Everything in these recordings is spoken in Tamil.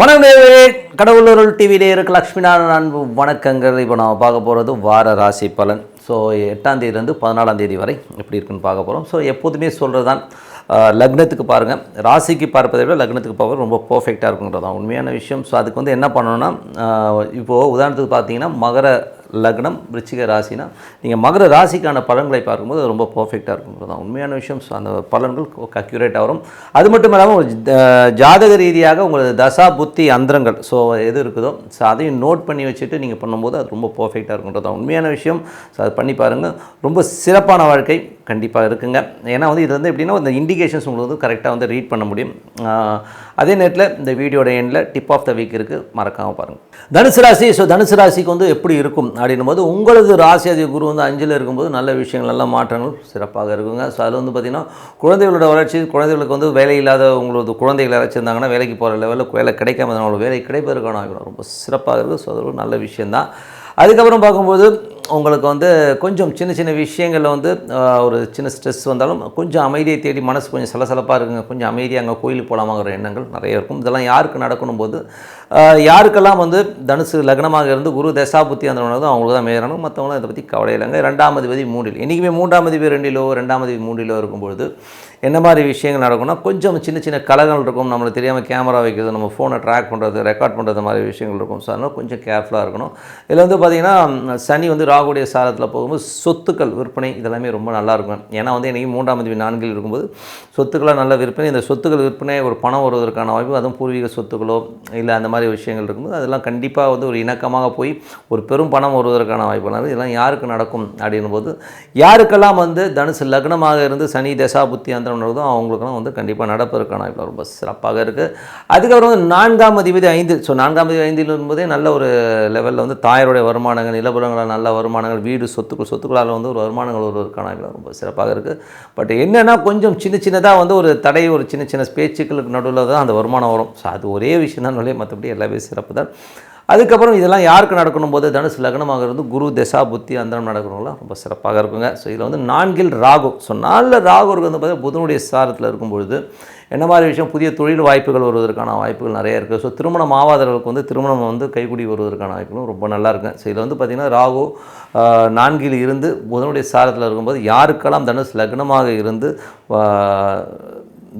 வணக்கம் கடவுளூர் டிவி நேயருக்கு லக்ஷ்மி நாராயண அன்பு வணக்கங்கள். இப்போ நம்ம பார்க்க போகிறது வார ராசி பலன். ஸோ எட்டாம் தேதியிலேருந்து பதினாலாம் தேதி வரை எப்படி இருக்குன்னு பார்க்க போகிறோம் ஸோ எப்போதுமே சொல்கிறது தான் லக்னத்துக்கு பாருங்கள் ராசிக்கு பார்ப்பதை விட லக்னத்துக்கு பார்ப்பது ரொம்ப பர்ஃபெக்டாக இருக்குங்கிறது தான் உண்மையான விஷயம். ஸோ அதுக்கு வந்து என்ன பண்ணணும்னா இப்போது உதாரணத்துக்கு பார்த்தீங்கன்னா மகர லக்னம் விருச்சிக ராசினா நீங்கள் மகர ராசிக்கான பலன்களை பார்க்கும்போது அது ரொம்ப பர்ஃபெக்டாக இருக்குங்கிறது தான் உண்மையான விஷயம் ஸோ அந்த பலன்கள் அக்யூரேட்டாக வரும். அது மட்டும் இல்லாமல் ஒரு ஜாதக ரீதியாக உங்களது தசா புத்தி அந்தரங்கள் ஸோ எது இருக்குதோ ஸோ அதையும் நோட் பண்ணி வச்சுட்டு நீங்கள் பண்ணும்போது அது ரொம்ப பர்ஃபெக்டாக இருக்குன்றது தான் உண்மையான விஷயம். ஸோ அது பண்ணி பாருங்கள் ரொம்ப சிறப்பான வாழ்க்கை கண்டிப்பாக இருக்குங்க. ஏன்னா வந்து இது வந்து எப்படின்னா இந்த இண்டிகேஷன்ஸ் உங்களுக்கு வந்து கரெக்டாக வந்து ரீட் பண்ண முடியும். அதே நேரத்தில் இந்த வீடியோட எண்டில் டிப் ஆஃப் த வீக் இருக்குது மறக்காமல் பாருங்கள் தனுசு ராசி ஸோ தனுசு ராசிக்கு வந்து எப்படி இருக்கும் அப்படின்னும் போது உங்களது ராசி அதிக குரு வந்து அஞ்சில் இருக்கும்போது நல்ல விஷயங்கள் நல்ல மாற்றங்கள் சிறப்பாக இருக்குங்க. ஸோ அதில் வந்து பார்த்திங்கன்னா குழந்தைகளோட வளர்ச்சி குழந்தைகளுக்கு வந்து வேலை இல்லாத உங்களது குழந்தைகள் யாராச்சும் இருந்தாங்கன்னா வேலைக்கு போகிற லெவலில் வேலை கிடைக்காம அவங்களுக்கு வேலை கிடைப்பதற்கான ரொம்ப சிறப்பாக இருக்குது ஸோ அது ஒரு நல்ல விஷயந்தான் அதுக்கப்புறம் பார்க்கும்போது உங்களுக்கு வந்து கொஞ்சம் சின்ன சின்ன விஷயங்களில் வந்து ஒரு சின்ன ஸ்ட்ரெஸ் வந்தாலும் கொஞ்சம் அமைதியை தேடி மனசு கொஞ்சம் சலசலப்பாக இருக்குங்க. கொஞ்சம் அமைதியாக அங்கே கோயிலுக்கு போகலாமாங்கிற எண்ணங்கள் நிறைய இருக்கும். இதெல்லாம் யாருக்கு நடக்கணும் போது யாருக்கெல்லாம் வந்து தனுசு லக்னமாக இருந்து குரு தசாபுத்தி அந்த தான் அவங்களுக்கு தான் மேயறணும் மற்றவங்களும் இதை பற்றி கவலை இல்லைங்க. ரெண்டாம் அதிபதி மூன்றில். இன்றைக்குமே மூன்றாம் அதிபதி ரெண்டிலோ ரெண்டாம் அதிபதி மூன்றிலோ இருக்கும்பொழுது என்ன மாதிரி விஷயங்கள் நடக்கும்னா கொஞ்சம் சின்ன சின்ன கலகங்கள் இருக்கும். நம்மளுக்கு தெரியாமல் கேமரா வைக்கிறது நம்ம ஃபோனை ட்ராக் பண்ணுறது ரெக்கார்ட் பண்ணுறது மாதிரி விஷயங்கள் இருக்கும். ஸோ அதனால் கொஞ்சம் கேர்ஃபுல்லாக இருக்கணும். இதில் வந்து பார்த்திங்கன்னா சனி வந்து ராகுடைய சாரத்தில் போகும்போது சொத்துக்கள் விற்பனை இதெல்லாமே ரொம்ப நல்லா இருக்கும் ஏன்னா வந்து இன்றைக்கி மூன்றாம் தேதி நான்கில் இருக்கும்போது சொத்துக்களாக நல்ல விற்பனை இந்த சொத்துக்கள் விற்பனை ஒரு பணம் வருவதற்கான வாய்ப்பு அதுவும் பூர்வீக சொத்துக்களோ இல்லை அந்த மாதிரி விஷயங்கள் இருக்கும்போது அதெல்லாம் கண்டிப்பாக வந்து ஒரு இணக்கமாக போய் ஒரு பெரும் பணம் வருவதற்கான வாய்ப்பு நல்லது இதெல்லாம் யாருக்கு நடக்கும் அப்படின்னும் போது யாருக்கெல்லாம் வந்து தனுசு லக்னமாக இருந்து சனி தசா புத்தி அந்தரம் அவங்களுக்கெல்லாம் வந்து கண்டிப்பாக நடப்பதற்கான வாய்ப்பு ரொம்ப சிறப்பாக இருக்குது அதுக்கப்புறம் வந்து நான்காம் அதிபதி ஐந்து ஸோ நான்காம் அதிபதி ஐந்தில் இருக்கும்போதே நல்ல ஒரு லெவலில் வந்து தாயருடைய வருமானங்கள் நிலபுறங்களால் நல்ல வருமானங்கள் வீடு சொத்துக்கள் சொத்துக்களால் வந்து ஒரு வருமானங்கள் ஒரு வாய்ப்பு ரொம்ப சிறப்பாக இருக்குது பட் என்னென்னா கொஞ்சம் சின்ன சின்னதாக வந்து ஒரு தடை ஒரு சின்ன சின்ன பேச்சுக்களுக்கு நடுவில் தான் அந்த வருமானம் வரும். ஸோ அது ஒரே விஷயம் தான் நுழைய மற்றபடி எல்லாமே சிறப்பு தான். அதுக்கப்புறம் இதெல்லாம் யாருக்கு நடக்கணும் போது தனுசு லக்னமாக இருந்து குரு தசா புத்தி அந்தரம் நடக்கணும்லாம் ரொம்ப சிறப்பாக இருக்குங்க. ஸோ இதில் வந்து நான்கில் ராகு. ஸோ நாலில் ராகு இருக்கு வந்து பார்த்தீங்கன்னா புதனுடைய சாரத்தில் இருக்கும்பொழுது என்ன மாதிரி விஷயம்? புதிய தொழில் வாய்ப்புகள் வருவதற்கான வாய்ப்புகள் நிறைய இருக்குது. ஸோ திருமணம் ஆகாதவர்களுக்கு வந்து திருமணம் வந்து கைகூடி வருவதற்கான வாய்ப்புகளும் ரொம்ப நல்லா இருக்குங்க. ஸோ இதில் வந்து பார்த்திங்கன்னா ராகு நான்கில் இருந்து புதனுடைய சாரத்தில் இருக்கும்போது யாருக்கெல்லாம் தனுசு லக்னமாக இருந்து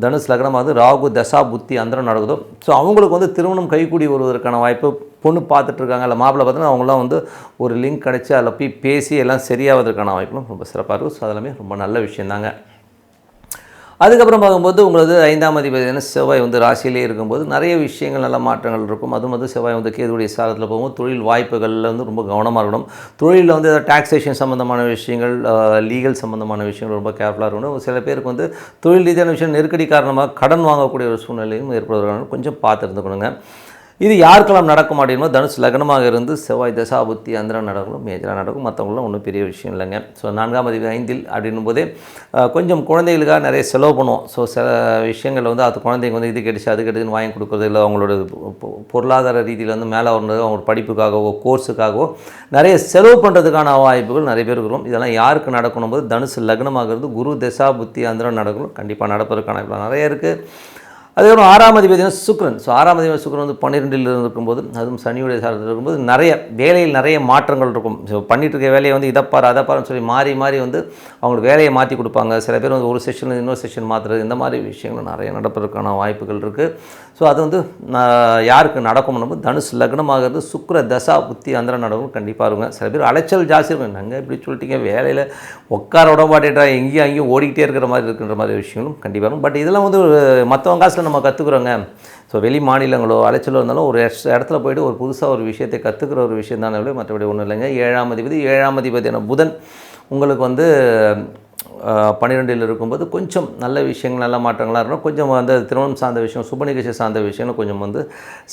தனுஷ் லக்னமாக ராகு தசா புத்தி அந்தரம் நடக்குதோ. ஸோ அவங்களுக்கு வந்து திருமணம் கைகூடி வருவதற்கான வாய்ப்பு பொண்ணு பார்த்துட்ருக்காங்க. இல்லை மாப்பிள்ளை பார்த்தீங்கன்னா அவங்களாம் வந்து ஒரு லிங்க் கிடச்சி அதில் போய் பேசி எல்லாம் சரியாவதற்கான வாய்ப்புகளும் ரொம்ப சிறப்பாக இருக்கும். ஸோ அதெல்லாமே ரொம்ப நல்ல விஷயந்தாங்க. அதுக்கப்புறம் பார்க்கும்போது உங்களது ஐந்தாம் அதிபதியான செவ்வாய் வந்து ராசியிலே இருக்கும்போது நிறைய விஷயங்கள் நல்ல மாற்றங்கள் இருக்கும். அதுவும் வந்து செவ்வாய் வந்து கேதுடைய சாரத்தில் போகும்போது தொழில் வாய்ப்புகளில் வந்து ரொம்ப கவனமாக இருக்கணும். தொழிலில் வந்து ஏதாவது டாக்ஸேஷன் சம்மந்தமான விஷயங்கள் லீகல் சம்மந்தமான விஷயங்கள் ரொம்ப கேர்ஃபுல்லாக இருக்கணும். சில பேருக்கு வந்து தொழில் ரீதியான விஷயம் நெருக்கடி காரணமாக கடன் வாங்கக்கூடிய ஒரு சூழ்நிலையும் ஏற்படுவதற்கான கொஞ்சம் பார்த்து இருந்துக்கணுங்க. இது யாருக்கெல்லாம் நடக்கும் அப்படின்னா தனுஷ் லக்னமாக இருந்து செவ்வாய் தசா புத்தி அந்தரம் நடக்கும் மேஜராக நடக்கும். மற்றவங்களும் ஒன்றும் பெரிய விஷயம் இல்லைங்க. ஸோ நான்காம் அதிபதி ஐந்தில் அப்படின்னும் போதே கொஞ்சம் குழந்தைகளுக்காக நிறைய செலவு பண்ணுவோம். ஸோ சில விஷயங்கள் வந்து அது குழந்தைங்க வந்து இது கிடைச்சி அது கிடைச்சுன்னு வாங்கி கொடுக்குறது இல்லை. அவங்களோட பொ- பொருளாதார ரீதியில் வந்து மேலே வரணும் அவங்க படிப்புக்காகவோ கோர்ஸுக்காகவோ நிறைய செலவு பண்ணுறதுக்கான வாய்ப்புகள் நிறைய பேருக்கு வரும். இதெல்லாம் யாருக்கு நடக்கணும் போது தனுசு லக்னமாகிறது குரு தசா புத்தி அந்தரம் நடக்கணும். கண்டிப்பாக நடப்பதற்கான நிறைய இருக்குது அதுக்கப்புறம் ஆறாம் அதிபதி சுக்ரன். ஸோ ஆறாம் அதிபதி சுக்ரன் வந்து பன்னிரெண்டில் இருக்கும்போது அதுவும் சனியுடைய சாரத்தில் இருக்கும்போது நிறைய வேலையில் நிறைய மாற்றங்கள் இருக்கும். ஸோ பண்ணிட்டு இருக்க வேலையை வந்து இதைப்பார் அதைப்பாருன்னு சொல்லி மாறி மாறி வந்து அவங்களுக்கு வேலையை மாற்றி கொடுப்பாங்க. சில பேர் வந்து ஒரு செஷன் இன்னொரு செஷன் மாற்றுறது இந்த மாதிரி விஷயங்கள் நிறைய நடப்பதற்கான வாய்ப்புகள் இருக்குது ஸோ அது வந்து நான் யாருக்கு நடக்கும்னு போது லக்னமாகிறது சுக்ர தசா புத்தி அந்தரம் நடக்கும் கண்டிப்பாக இருங்க சில பேர் அலைச்சல் ஜாஸ்தி இருக்கும். நாங்கள் இப்படி சொல்லிட்டீங்க? வேலையில் உட்கார விட மாட்டேட்டா எங்கேயும் அங்கேயும் ஓடிக்கிட்டே இருக்கிற மாதிரி இருக்கின்ற மாதிரி விஷயங்களும் கண்டிப்பாக இருக்கும். பட் இதெல்லாம் வந்து மற்றவங்க காசில் நம்ம கற்றுக்குறோங்க ஸோ வெளி மாநிலங்களோ அலைச்சலோ இருந்தாலும் ஒரு எஸ்- இடத்துல போயிட்டு ஒரு புதுசாக ஒரு விஷயத்தை கற்றுக்கிற ஒரு விஷயம் தானே விட மற்றபடி ஒன்றும் இல்லைங்க. ஏழாம் அதிபதி ஏழாம் அதிபதியான புதன் உங்களுக்கு வந்து பன்னிரெண்டில் இருக்கும்போது கொஞ்சம் நல்ல விஷயங்கள் நல்ல மாற்றங்களாக இருக்கணும் கொஞ்சம் வந்து திருமணம் சார்ந்த விஷயம் சுப நிகழ்ச்சி சார்ந்த விஷயங்கள் கொஞ்சம் வந்து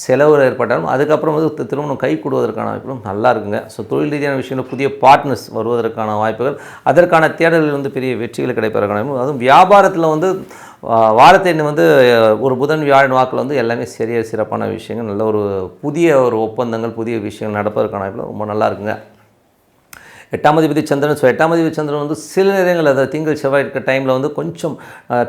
செலவு ஏற்பட்டாலும் அதுக்கப்புறம் வந்து திருமணம் கை கூடுவதற்கான வாய்ப்புகளும் நல்லா இருக்குங்க. ஸோ தொழில் ரீதியான விஷயங்கள் புதிய பார்ட்னர்ஸ் வருவதற்கான வாய்ப்புகள் அதற்கான தேடலில் வந்து பெரிய வெற்றிகள் கிடைப்பதற்கான அதுவும் வியாபாரத்தில் வந்து வாரத்தை வாரத்தின் வந்து ஒரு புதன் வியாழன் வாக்கில் வந்து எல்லாமே சரியாக சிறப்பான விஷயங்கள் நல்ல ஒரு புதிய ஒரு ஒப்பந்தங்கள் புதிய விஷயங்கள் நடப்பதற்கான வாய்ப்புகள் ரொம்ப நல்லா இருக்குங்க. எட்டாம் அதிபதி சந்திரன் ஸோ எட்டாம் அதிபதி சந்திரன் வந்து சில நேரங்கள் அதாவது திங்கள் செவ்வாய் இருக்கிற டைமில் வந்து கொஞ்சம்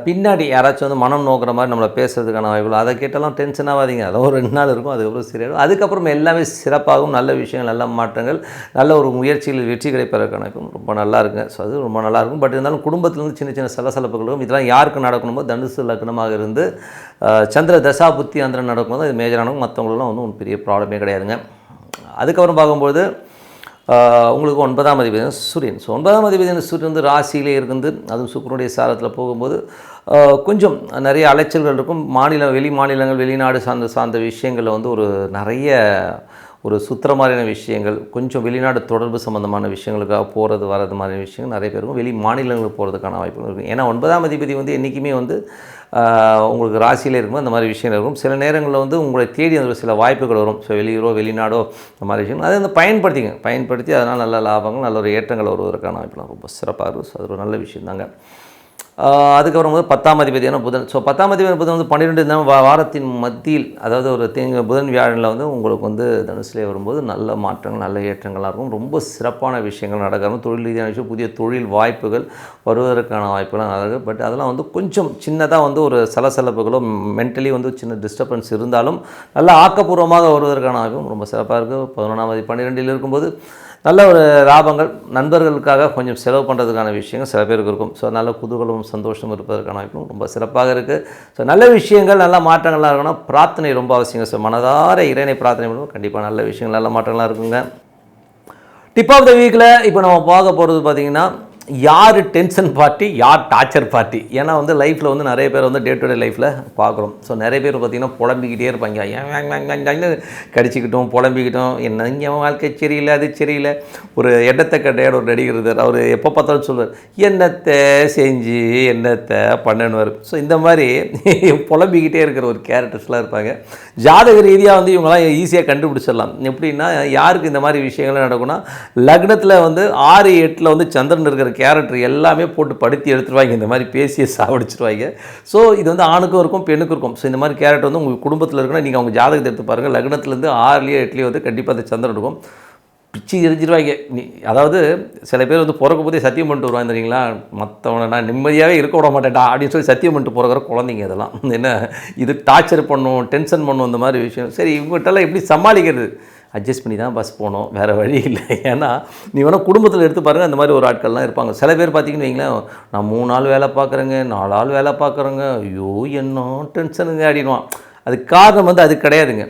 பின்னாடி யாராச்சும் வந்து மனம் நோக்கிற மாதிரி நம்மளை பேசுறதுக்கான வாய்ப்புகள் அதை கேட்டாலும் டென்ஷன் ஆகாதீங்க. அதெல்லாம் ஒரு ரெண்டு நாள் இருக்கும் அதுக்கப்புறம் சரியாகும் அதுக்கப்புறம் எல்லாமே சிறப்பாகவும் நல்ல விஷயங்கள் நல்ல மாற்றங்கள் நல்ல ஒரு முயற்சிகளில் வெற்றி கிடைப்பதற்கான வாய்ப்பும் ரொம்ப நல்லா இருக்குங்க ஸோ அது ரொம்ப நல்லா இருக்கும். பட் இருந்தாலும் குடும்பத்திலேருந்து சின்ன சின்ன சலசலப்புகளும் இதெல்லாம் யாருக்கு நடக்கணுமோ தனுசு லக்னமாக இருந்து சந்திர தசா புத்தி அந்தரம் நடக்கும்போது அது மேஜரானவங்க மற்றவங்களெலாம் வந்து ஒன்றும் பெரிய ப்ராப்ளமே கிடையாதுங்க. அதுக்கப்புறம் பார்க்கும்போது உங்களுக்கு ஒன்பதாம் அதிபதியான சூரியன். ஸோ ஒன்பதாம் அதிபதியான சூரியன் வந்து ராசியிலே இருந்து அதுவும் சுக்கரனுடைய சாரத்தில் போகும்போது கொஞ்சம் நிறைய அலைச்சல்கள் இருக்கும். மாநில வெளி மாநிலங்கள் வெளிநாடு சார்ந்த சார்ந்த விஷயங்களில் வந்து ஒரு நிறைய ஒரு சுற்றுற மாதிரியான விஷயங்கள் கொஞ்சம் வெளிநாடு தொடர்பு சம்மந்தமான விஷயங்களுக்காக போகிறது வரது மாதிரியான விஷயங்கள் நிறைய பேருக்கும் வெளி மாநிலங்களுக்கு போகிறதுக்கான வாய்ப்புகள் இருக்கும் ஏன்னா ஒன்பதாம் அதிபதி வந்து என்றைக்குமே வந்து உங்களுக்கு ராசியில் இருக்கும்போது அந்த மாதிரி விஷயங்கள் இருக்கும். சில நேரங்களில் வந்து உங்களை தேடி அந்த சில வாய்ப்புகள் வரும். ஸோ வெளியூரோ வெளிநாடோ அந்த மாதிரி விஷயங்கள். அதை வந்து பயன்படுத்திங்க. பயன்படுத்தி அதனால் நல்ல லாபங்கள் நல்ல ஒரு ஏற்றங்கள் வருவதற்கான வாய்ப்புலாம் ரொம்ப சிறப்பாக இருக்கும். ஸோ அது ஒரு நல்ல விஷயம் தாங்க அதுக்கப்புறம் வந்து பத்தாம் அதிபதியான புதன். ஸோ பத்தாம் அதிபதியான புதன் வந்து பன்னிரெண்டு தினம் வா- வாரத்தின் மத்தியில் அதாவது ஒரு தேங்க புதன் வியாழனில் வந்து உங்களுக்கு வந்து தனுசுலேயே வரும்போது நல்ல மாற்றங்கள் நல்ல ஏற்றங்களாக இருக்கும். ரொம்ப சிறப்பான விஷயங்கள் நடக்கணும் தொழில் ரீதியான விஷயம் புதிய தொழில் வாய்ப்புகள் வருவதற்கான வாய்ப்புகள்லாம் நடக்குது. பட் அதெல்லாம் வந்து கொஞ்சம் சின்னதாக வந்து ஒரு சலசலப்புகளோ மென்டலி வந்து சின்ன டிஸ்டர்பன்ஸ் இருந்தாலும் நல்ல ஆக்கப்பூர்வமாக வருவதற்கான வாய்ப்பும் ரொம்ப சிறப்பாக இருக்குது பதினொன்றாம் தேதி பன்னிரெண்டில் இருக்கும்போது நல்ல ஒரு லாபங்கள் நண்பர்களுக்காக கொஞ்சம் செலவு பண்ணுறதுக்கான விஷயங்கள் சில பேருக்கு இருக்கும். ஸோ நல்ல குதூகலமும் சந்தோஷமும் இருப்பதற்கான வாய்ப்பும் ரொம்ப சிறப்பாக இருக்குது ஸோ நல்ல விஷயங்கள் நல்ல மாற்றங்கள்லாம் இருக்கணும். பிரார்த்தனை ரொம்ப அவசியம் ஸோ மனதார இறைனை பிரார்த்தனை பண்ணுவோம். கண்டிப்பாக நல்ல விஷயங்கள் நல்ல மாற்றங்கள்லாம் இருக்குங்க. டிப் ஆஃப் த வீக்கில் இப்போ நம்ம பார்க்க போகிறது பார்த்திங்கன்னா யார் டென்ஷன் பார்ட்டி யார் டார்ச்சர் பார்ட்டி? ஏன்னா வந்து லைஃப்பில் வந்து நிறைய பேர் வந்து டே டு டே லைஃப்பில் பார்க்குறோம். ஸோ நிறைய பேர் பார்த்திங்கன்னா புலம்பிக்கிட்டே இருப்பாங்க. ஏன் கடிச்சிக்கிட்டோம் புலம்பிக்கிட்டோம். என்ன இங்கே வாழ்க்கை சரியில்லை அது சரியில்லை. ஒரு இடத்தை கட்டையாட ஒரு நடிகர் அவர் எப்போ பார்த்தாலும் சொல்வார் என்னத்தை செஞ்சு என்னத்தை பண்ணணுவார் ஸோ இந்த மாதிரி புலம்பிக்கிட்டே இருக்கிற ஒரு கேரக்டர்ஸ்லாம் இருப்பாங்க. ஜாதக ரீதியாக வந்து இவங்களாம் ஈஸியாக கண்டுபிடிச்சிடலாம். எப்படின்னா யாருக்கு இந்த மாதிரி விஷயங்கள்லாம் நடக்கும்னா லக்னத்தில் வந்து ஆறு எட்டில் வந்து சந்திரன் இருக்கிற கேரக்டர் எல்லாமே போட்டு படுத்தி எடுத்துருவாங்க. இந்த மாதிரி பேசிய சாவடிச்சிருவாங்க. ஸோ இது வந்து ஆணுக்கும் இருக்கும் பெண்ணுக்கும் இருக்கும். ஸோ இந்த மாதிரி கேரக்டர் வந்து உங்கள் குடும்பத்தில் இருக்குன்னா நீங்கள் அவங்க ஜாதகத்தை எடுத்து பாருங்கள் லக்னத்துலேருந்து ஆறுலேயோ எட்டுலேயோ வந்து கண்டிப்பாக அந்த சந்திரன் இருக்கும். பிச்சு எரிஞ்சிருவாங்க. நீ அதாவது சில பேர் வந்து பிறக்கும் போதே சத்தியம் பண்ணிட்டு வருவாங்க தெரியுங்களா? மற்றவனை நான் நிம்மதியாகவே இருக்க விட மாட்டேன்டா அப்படின்னு சொல்லி சத்தியம் பண்ணிட்டு பிறக்கிற குழந்தைங்க இதெல்லாம். என்ன இது டார்ச்சர் பண்ணும் டென்ஷன் பண்ணும் இந்த மாதிரி விஷயம். சரி இவங்ககிட்டலாம் எப்படி சமாளிக்கிறது? அட்ஜஸ்ட் பண்ணி தான் பஸ் போகணும். வேறு வழி இல்லை. ஏன்னா நீ வேணால் குடும்பத்தில் எடுத்து பாருங்கள் அந்த மாதிரி ஒரு ஆட்கள்லாம் இருப்பாங்க. சில பேர் பார்த்தீங்கன்னு வைங்களேன் நான் மூணு நாள் வேலை பார்க்குறேங்க நாலு ஆள் வேலை பார்க்குறேங்க. ஐயோ என்ன டென்ஷனுங்க அப்படின்வான் அதுக்கு காரணம் வந்து அது கிடையாதுங்க.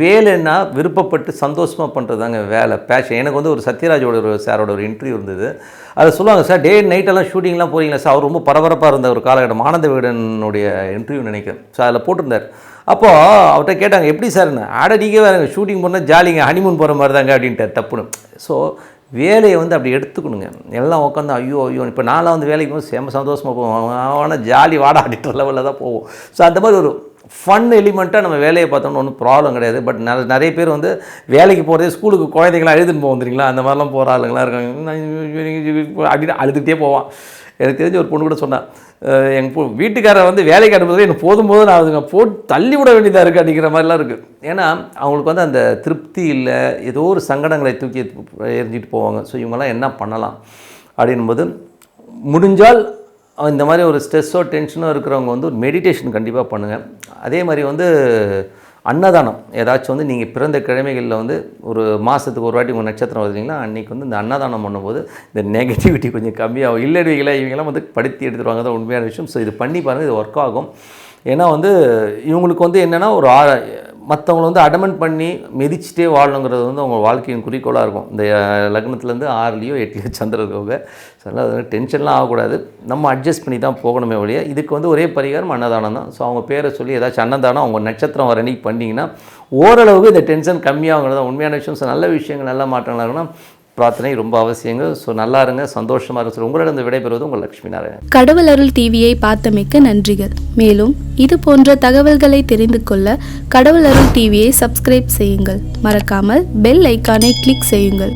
வேலைன்னா விருப்பப்பட்டு சந்தோஷமாக பண்ணுறதாங்க வேலை. பேஷன் எனக்கு வந்து ஒரு சத்யராஜோட ஒரு சாரோட ஒரு இன்டர்வியூ இருந்தது. அதை சொல்லுவாங்க சார் டே நைட்டெல்லாம் ஷூட்டிங்லாம் போகிறீங்களா சார்? அவர் ரொம்ப பரபரப்பாக இருந்த ஒரு காலகட்டம். ஆனந்த விகடனுடைய இன்டர்வியூ நினைக்கிறேன். ஸோ அதில் போட்டிருந்தார். அப்போது அவர்கிட்ட கேட்டாங்க எப்படி சார் ஆட நீங்கள் வேறு ஷூட்டிங் போனால் ஜாலிங்க ஹனிமூன் போகிற மாதிரி தாங்க அப்படின்ட்டு தப்புன்னு ஸோ வேலையை வந்து அப்படி எடுத்துக்கணுங்க. எல்லாம் உட்காந்து ஐயோ ஐயோ இப்போ நான்லாம் வந்து வேலைக்கு போய் செம்ம சந்தோஷமாக போவோம். ஆனால் ஜாலி வாடா அப்படின்ற லெவலில் தான் போவோம். ஸோ அந்த மாதிரி ஒரு ஃபன் எலிமெண்ட்டாக நம்ம வேலையை பார்த்தோம்னா ஒன்றும் ப்ராப்ளம் கிடையாது. பட் நிறைய நிறைய பேர் வந்து வேலைக்கு போகிறதே ஸ்கூலுக்கு குழந்தைங்களாம் எழுதுன்னு போக தெரியுங்களா? அந்த மாதிரிலாம் போகிற ஆளுங்களாம் இருக்காங்க. அப்படின்னு அழுதுகிட்டே போவான். எனக்கு தெரிஞ்ச ஒரு பொண்ணு கூட சொன்னான் எங்கள் பொ வீட்டுக்காரர் வந்து வேலைக்கு அனுப்புறது எனக்கு போதும் போதும் நான் அதுங்க போட்டு தள்ளி விட வேண்டியதாக இருக்குது அப்படிங்கிற மாதிரிலாம் இருக்குது ஏன்னா அவங்களுக்கு வந்து அந்த திருப்தி இல்லை. ஏதோ ஒரு சங்கடங்களை தூக்கி எரிஞ்சிட்டு போவாங்க. ஸோ இவங்கெல்லாம் என்ன பண்ணலாம்? அப்படின்போது முடிஞ்சால் இந்த மாதிரி ஒரு ஸ்ட்ரெஸ்ஸோ டென்ஷனோ இருக்கிறவங்க வந்து ஒரு மெடிடேஷன் கண்டிப்பாக பண்ணுங்கள் அதே மாதிரி வந்து அன்னதானம். ஏதாச்சும் வந்து நீங்கள் பிறந்த கிழமைகளில் வந்து ஒரு மாதத்துக்கு ஒரு வாட்டி உங்கள் நட்சத்திரம் வருதுங்களா அன்றைக்கி வந்து இந்த அன்னதானம் பண்ணும்போது இந்த நெகட்டிவிட்டி கொஞ்சம் கம்மியாகும். இல்லைடுவீங்களா இவங்கெல்லாம் வந்து படுத்தி எடுத்துருவாங்க. தான் உண்மையான விஷயம். ஸோ இது பண்ணி பாருங்கள் இது ஒர்க் ஆகும். ஏன்னா வந்து இவங்களுக்கு வந்து என்னென்னா ஒரு ஆ மற்றவங்கள வந்து அடமெண்ட் பண்ணி மிதிச்சிட்டே வாழணுங்கிறது வந்து அவங்க வாழ்க்கையின் குறிக்கோளாக இருக்கும். இந்த லக்னத்துலேருந்து ஆறுலேயோ எட்டுலேயோ சந்திரன் இருக்கவங்க ஸோ அதனால் அது டென்ஷன்லாம் ஆகக்கூடாது. நம்ம அட்ஜஸ்ட் பண்ணி தான் போகணுமே ஒழிய இதுக்கு வந்து ஒரே பரிகாரம் அன்னதானம் தான். ஸோ அவங்க பேரை சொல்லி ஏதாச்சும் அன்னதானம் அவங்க நட்சத்திரம் வர அன்னைக்கு பண்ணிங்கன்னா ஓரளவுக்கு இந்த டென்ஷன் கம்மியாகுங்கிறது உண்மையான விஷயம். நல்ல விஷயங்கள் நல்ல மாற்றங்களாக இருக்கணும் பிரார்த்தனை ரொம்ப அவசியங்க. ஸோ நல்லா இருங்க சந்தோஷமாக இருங்க ஸோ உங்களிடம் விடைபெறுவது உங்கள் லட்சுமி நாராயணன். கடவுள் அருள் டிவியை பார்த்தமைக்க நன்றிகள். மேலும் இது போன்ற தகவல்களை தெரிந்து கொள்ள கடவுள் அருள் டிவியை சப்ஸ்கிரைப் செய்யுங்கள். மறக்காமல் பெல் ஐக்கானை கிளிக் செய்யுங்கள்.